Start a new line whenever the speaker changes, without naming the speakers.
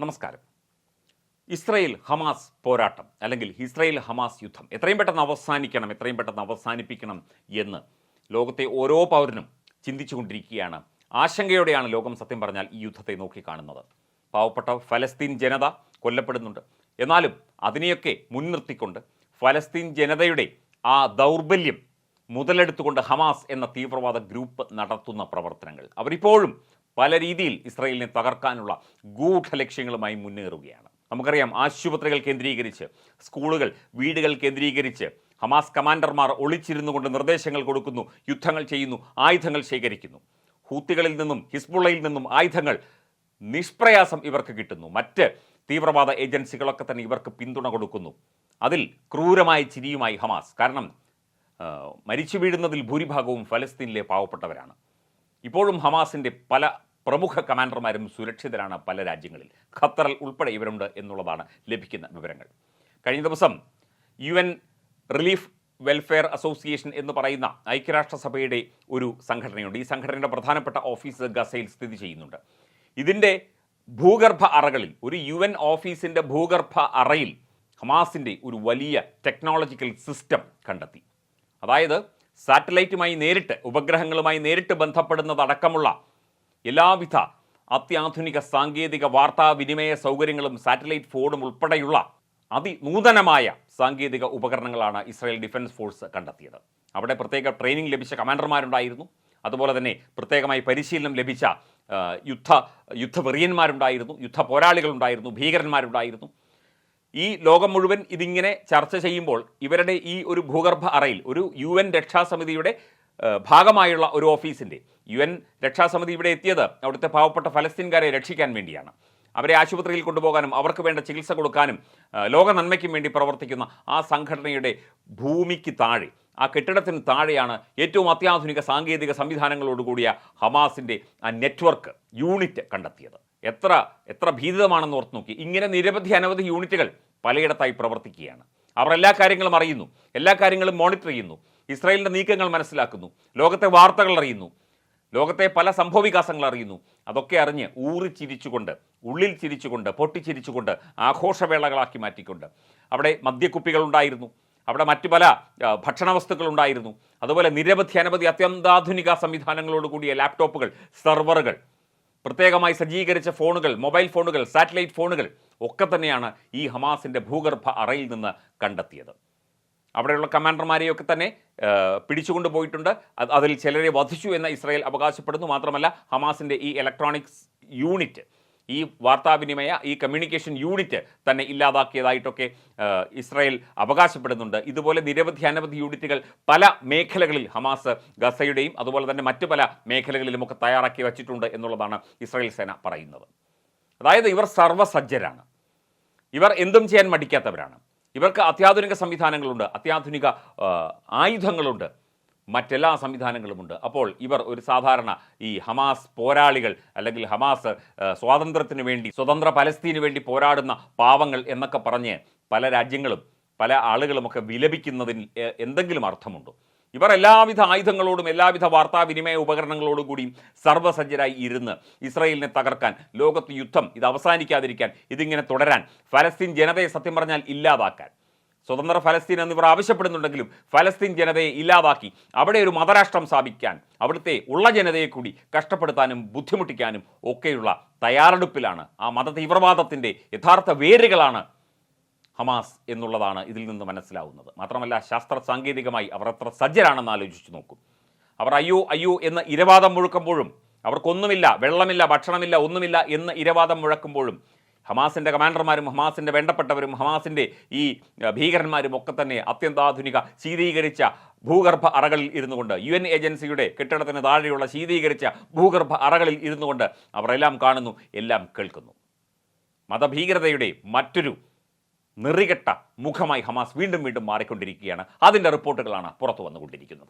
നമസ്കാരം. Israel Hamas പോരാട്ടം അല്ലെങ്കിൽ ഇസ്രയേൽ ഹമാസ് യുദ്ധം എത്രയും പെട്ടെന്ന് അവസാനിക്കണം എത്രയും പെട്ടെന്ന് അവസാനിപ്പിക്കണം എന്ന് ലോകത്തെ ഓരോ പൗരനും ചിന്തിച്ചുകൊണ്ടിരിക്കുകയാണ്. ആശങ്കയോടെയാണ് ലോകം സത്യം പറഞ്ഞാൽ ഈ യുദ്ധത്തെ നോക്കിക്കാണുന്നത്. പാവപ്പെട്ട ഫലസ്തീൻ ജനത കൊല്ലപ്പെടുന്നുണ്ട്. എന്നാലും അതിനെയൊക്കെ മുൻനിർത്തിക്കൊണ്ട് ഫലസ്തീൻ ജനതയുടെ ആ ദൗർബല്യം മുതലെടുത്തുകൊണ്ട് ഹമാസ് എന്ന തീവ്രവാദ ഗ്രൂപ്പ് നടത്തുന്ന പ്രവർത്തനങ്ങൾ അവരിപ്പോഴും പല രീതിയിൽ ഇസ്രയേലിനെ തകർക്കാനുള്ള ഗൂഢ ലക്ഷ്യങ്ങളുമായി മുന്നേറുകയാണ്. നമുക്കറിയാം ആശുപത്രികൾ കേന്ദ്രീകരിച്ച് സ്കൂളുകൾ വീടുകൾ കേന്ദ്രീകരിച്ച് ഹമാസ് കമാൻഡർമാർ ഒളിച്ചിരുന്നു കൊണ്ട് നിർദ്ദേശങ്ങൾ കൊടുക്കുന്നു യുദ്ധങ്ങൾ ചെയ്യുന്നു ആയുധങ്ങൾ ശേഖരിക്കുന്നു. ഹൂത്തികളിൽ നിന്നും ഹിസ്ബുള്ളയിൽ നിന്നും ആയുധങ്ങൾ നിഷ്പ്രയാസം ഇവർക്ക് കിട്ടുന്നു. മറ്റ് തീവ്രവാദ ഏജൻസികളൊക്കെ തന്നെ ഇവർക്ക് പിന്തുണ കൊടുക്കുന്നു. അതിൽ ക്രൂരമായ ചിരിയുമായി ഹമാസ്. കാരണം മരിച്ചു വീഴുന്നതിൽ ഭൂരിഭാഗവും ഫലസ്തീനിലെ പാവപ്പെട്ടവരാണ്. ഇപ്പോഴും ഹമാസിന്റെ പല പ്രമുഖ കമാൻഡർമാരും സുരക്ഷിതരാണ് പല രാജ്യങ്ങളിൽ. ഖത്തറിൽ ഉൾപ്പെടെ ഇവരുണ്ട് എന്നുള്ളതാണ് ലഭിക്കുന്ന വിവരങ്ങൾ. കഴിഞ്ഞ ദിവസം U N relief welfare association എന്ന് പറയുന്ന ഐക്യരാഷ്ട്രസഭയുടെ ഒരു സംഘടനയുണ്ട്. ഈ സംഘടനയുടെ പ്രധാനപ്പെട്ട ഓഫീസ് ഗസയിൽ സ്ഥിതി ചെയ്യുന്നുണ്ട്. ഇതിന്റെ ഭൂഗർഭ അറകളിൽ ഒരു യു എൻ ഓഫീസിന്റെ ഭൂഗർഭ അറയിൽ ഹമാസിന്റെ ഒരു വലിയ ടെക്നോളജിക്കൽ സിസ്റ്റം കണ്ടെത്തി. അതായത് സാറ്റലൈറ്റുമായി നേരിട്ട് ഉപഗ്രഹങ്ങളുമായി നേരിട്ട് ബന്ധപ്പെടുന്നതടക്കമുള്ള എല്ലാവിധ അത്യാധുനിക സാങ്കേതിക വാർത്താവിനിമയ സൗകര്യങ്ങളും സാറ്റലൈറ്റ് ഫോണും ഉൾപ്പെടെയുള്ള അതിനൂതനമായ സാങ്കേതിക ഉപകരണങ്ങളാണ് ഇസ്രായേൽ ഡിഫൻസ് ഫോഴ്സ് കണ്ടെത്തിയത്. അവിടെ പ്രത്യേക ട്രെയിനിങ് ലഭിച്ച കമാൻഡർമാരുണ്ടായിരുന്നു. അതുപോലെ തന്നെ പ്രത്യേകമായി പരിശീലനം ലഭിച്ച യുദ്ധ യുദ്ധവെറിയന്മാരുണ്ടായിരുന്നു യുദ്ധ പോരാളികളുണ്ടായിരുന്നു ഭീകരന്മാരുണ്ടായിരുന്നു. ഈ ലോകം മുഴുവൻ ഇതിങ്ങനെ ചർച്ച ചെയ്യുമ്പോൾ ഇവരുടെ ഈ ഒരു ഭൂഗർഭ അറയിൽ ഒരു യു എൻ രക്ഷാസമിതിയുടെ ഭാഗമായുള്ള ഒരു ഓഫീസിന്റെ യു എൻ രക്ഷാസമിതി ഇവിടെ എത്തിയത് അവിടുത്തെ പാവപ്പെട്ട ഫലസ്തീൻകാരെ രക്ഷിക്കാൻ വേണ്ടിയാണ്. അവരെ ആശുപത്രിയിൽ കൊണ്ടുപോകാനും അവർക്ക് വേണ്ട ചികിത്സ കൊടുക്കാനും ലോക നന്മയ്ക്കും വേണ്ടി പ്രവർത്തിക്കുന്ന ആ സംഘടനയുടെ ഭൂമിക്ക് താഴെ ആ കെട്ടിടത്തിന് താഴെയാണ് ഏറ്റവും അത്യാധുനിക സാങ്കേതിക സംവിധാനങ്ങളോടുകൂടിയ ഹമാസിന്റെ ആ നെറ്റ്വർക്ക് യൂണിറ്റ് കണ്ടെത്തിയത്. എത്ര എത്ര ഭീതിതമാണെന്ന് ഓർത്ത് നോക്കി. ഇങ്ങനെ നിരവധി അനവധി യൂണിറ്റുകൾ പലയിടത്തായി പ്രവർത്തിക്കുകയാണ്. അവർ എല്ലാ കാര്യങ്ങളും അറിയുന്നു എല്ലാ കാര്യങ്ങളും മോണിറ്റർ ചെയ്യുന്നു ഇസ്രായേലിന്റെ നീക്കങ്ങൾ മനസ്സിലാക്കുന്നു ലോകത്തെ വാർത്തകൾ അറിയുന്നു ലോകത്തെ പല സംഭവവികാസങ്ങൾ അറിയുന്നു. അതൊക്കെ അറിഞ്ഞ് ഊറി ചിരിച്ചുകൊണ്ട് ഉള്ളിൽ ചിരിച്ചുകൊണ്ട് പൊട്ടിച്ചിരിച്ചുകൊണ്ട് ആഘോഷവേളകളാക്കി മാറ്റിക്കൊണ്ട് അവിടെ മദ്യക്കുപ്പികൾ ഉണ്ടായിരുന്നു അവിടെ മറ്റു പല ഭക്ഷണ വസ്തുക്കൾ ഉണ്ടായിരുന്നു. അതുപോലെ നിരവധി അനവധി അത്യന്താധുനിക സംവിധാനങ്ങളോട് കൂടിയ ലാപ്ടോപ്പുകൾ സെർവറുകൾ പ്രത്യേകമായി സജ്ജീകരിച്ച ഫോണുകൾ മൊബൈൽ ഫോണുകൾ സാറ്റലൈറ്റ് ഫോണുകൾ ഒക്കെ തന്നെയാണ് ഈ ഹമാസിന്റെ ഭൂഗർഭ അറയിൽ നിന്ന് കണ്ടെത്തിയത്. അവിടെയുള്ള കമാൻഡർമാരെയൊക്കെ തന്നെ പിടിച്ചുകൊണ്ട് പോയിട്ടുണ്ട്. അതിൽ ചിലരെ വധിച്ചു എന്ന് ഇസ്രായേൽ അവകാശപ്പെടുന്നു. മാത്രമല്ല ഹമാസിന്റെ ഈ ഇലക്ട്രോണിക്സ് യൂണിറ്റ് ഈ വാർത്താവിനിമയ ഈ കമ്മ്യൂണിക്കേഷൻ യൂണിറ്റ് തന്നെ ഇല്ലാതാക്കിയതായിട്ടൊക്കെ ഇസ്രായേൽ അവകാശപ്പെടുന്നുണ്ട്. ഇതുപോലെ നിരവധി അനവധി യൂണിറ്റുകൾ പല മേഖലകളിൽ ഹമാസ് ഗസയുടെയും അതുപോലെ തന്നെ മറ്റു പല മേഖലകളിലുമൊക്കെ തയ്യാറാക്കി വച്ചിട്ടുണ്ട് എന്നുള്ളതാണ് ഇസ്രായേൽ സേന പറയുന്നത്. അതായത് ഇവർ സർവസജ്ജരാണ്. ഇവർ എന്തും ചെയ്യാൻ മടിക്കാത്തവരാണ്. ഇവർക്ക് അത്യാധുനിക സംവിധാനങ്ങളുണ്ട് അത്യാധുനിക ആയുധങ്ങളുണ്ട്. മറ്റെല്ലാ സംവിധാനങ്ങളുമുണ്ട്. അപ്പോൾ ഇവർ ഒരു സാധാരണ ഈ ഹമാസ് പോരാളികൾ അല്ലെങ്കിൽ ഹമാസ് സ്വാതന്ത്ര്യത്തിന് വേണ്ടി സ്വതന്ത്ര പലസ്തീന് വേണ്ടി പോരാടുന്ന പാവങ്ങൾ എന്നൊക്കെ പറഞ്ഞ് പല രാജ്യങ്ങളും പല ആളുകളുമൊക്കെ വിലപിക്കുന്നതിൽ എന്തെങ്കിലും അർത്ഥമുണ്ടോ? ഇവർ എല്ലാവിധ ആയുധങ്ങളോടും എല്ലാവിധ വാർത്താവിനിമയ ഉപകരണങ്ങളോടും കൂടി സർവസജ്ജരായി ഇരുന്ന് ഇസ്രയേലിനെ തകർക്കാൻ ലോകത്ത് യുദ്ധം ഇത് അവസാനിക്കാതിരിക്കാൻ ഇതിങ്ങനെ തുടരാൻ ഫലസ്തീൻ ജനതയെ സത്യം പറഞ്ഞാൽ ഇല്ലാതാക്കാൻ സ്വതന്ത്ര ഫലസ്തീൻ എന്നിവർ ആവശ്യപ്പെടുന്നുണ്ടെങ്കിലും ഫലസ്തീൻ ജനതയെ ഇല്ലാതാക്കി അവിടെ ഒരു മതരാഷ്ട്രം സ്ഥാപിക്കാൻ അവിടുത്തെ ഉള്ള ജനതയെ കൂടി കഷ്ടപ്പെടുത്താനും ബുദ്ധിമുട്ടിക്കാനും ഒക്കെയുള്ള തയ്യാറെടുപ്പിലാണ് ആ മത തീവ്രവാദത്തിന്റെ യഥാർത്ഥ വേരുകളാണ് ഹമാസ് എന്നുള്ളതാണ് ഇതിൽ നിന്ന് മനസ്സിലാവുന്നത്. മാത്രമല്ല ശാസ്ത്ര സാങ്കേതികമായി അവർ എത്ര സജ്ജരാണെന്ന് ആലോചിച്ച് നോക്കും. അവർ അയ്യോ അയ്യോ എന്ന് ഇരവാദം മുഴക്കുമ്പോഴും അവർക്കൊന്നുമില്ല വെള്ളമില്ല ഭക്ഷണമില്ല ഒന്നുമില്ല എന്ന് ഇരവാദം മുഴക്കുമ്പോഴും ഹമാസിന്റെ കമാൻഡർമാരും ഹമാസിന്റെ വേണ്ടപ്പെട്ടവരും ഹമാസിന്റെ ഈ ഭീകരന്മാരും ഒക്കെ തന്നെ അത്യന്താധുനിക ശീതീകരിച്ച ഭൂഗർഭ അറകളിൽ ഇരുന്നുകൊണ്ട് യു എൻ ഏജൻസിയുടെ കെട്ടിടത്തിന് താഴെയുള്ള ശീതീകരിച്ച ഭൂഗർഭ അറകളിൽ ഇരുന്നുകൊണ്ട് അവർ എല്ലാം കാണുന്നു എല്ലാം കേൾക്കുന്നു. മതഭീകരതയുടെ മറ്റൊരു നിറികെട്ട മുഖമായി ഹമാസ് വീണ്ടും വീണ്ടും മാറിക്കൊണ്ടിരിക്കുകയാണ്. അതിന്റെ റിപ്പോർട്ടുകളാണ് പുറത്തു വന്നുകൊണ്ടിരിക്കുന്നത്.